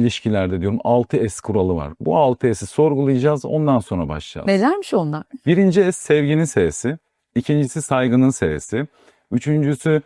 ilişkilerde diyorum 6S kuralı var. Bu 6S'i sorgulayacağız ondan sonra başlayacağız. Nelermiş onlar? Birinci S sevginin S'si. ikincisi saygının S'si. Üçüncüsü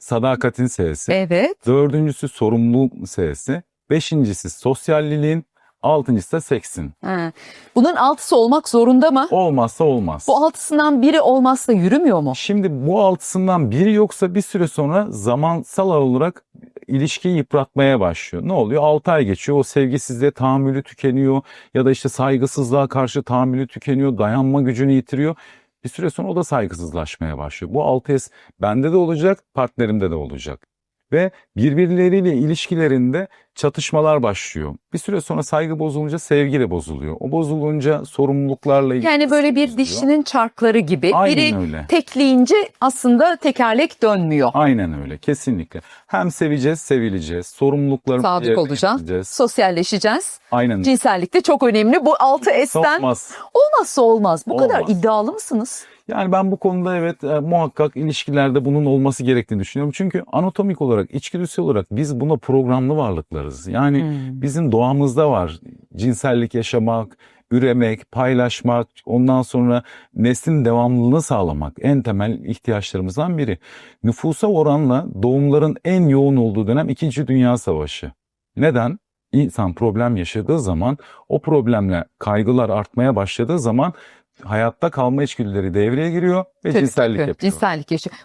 sadakatin S'si. Evet. Dördüncüsü sorumluluk S'si. Beşincisi sosyalliliğin. Altıncısı da seksin. Ha. Bunun altısı olmak zorunda mı? Olmazsa olmaz. Bu altısından biri olmazsa yürümüyor mu? Şimdi bu altısından biri yoksa bir süre sonra zamansal olarak ilişkiyi yıpratmaya başlıyor. Ne oluyor? 6 ay geçiyor. O sevgisizliğe tahammülü tükeniyor ya da işte saygısızlığa karşı tahammülü tükeniyor. Dayanma gücünü yitiriyor. Bir süre sonra o da saygısızlaşmaya başlıyor. Bu 6S bende de olacak, partnerimde de olacak. Ve birbirleriyle ilişkilerinde çatışmalar başlıyor. Bir süre sonra saygı bozulunca sevgi de bozuluyor. O bozulunca sorumluluklarla ilgili Yani böyle bir bozuluyor. dişinin çarkları gibi Aynen biri öyle. tekleyince aslında tekerlek dönmüyor. Aynen öyle kesinlikle. Hem seveceğiz, sevileceğiz. Sorumluluklarımızı Sadık yerine olacağız. getireceğiz. Sosyalleşeceğiz. Aynen. Cinsellik de çok önemli. Bu 6S'ten Olmaz. olmazsa olmaz. Bu kadar Olmaz. iddialı mısınız? Yani ben bu konuda evet e, muhakkak ilişkilerde bunun olması gerektiğini düşünüyorum. Çünkü anatomik olarak, içgüdüsel olarak biz buna programlı varlıklarız. Yani Hmm. bizim doğamızda var cinsellik yaşamak, üremek, paylaşmak, ondan sonra neslin devamlılığını sağlamak en temel ihtiyaçlarımızdan biri. Nüfusa oranla doğumların en yoğun olduğu dönem 2. Dünya Savaşı. Neden? İnsan problem yaşadığı zaman o problemle kaygılar artmaya başladığı zaman hayatta kalma içgüdüleri devreye giriyor ve Tabii, cinsellik tabii. yapıyor. Cinsellik yaşıyor.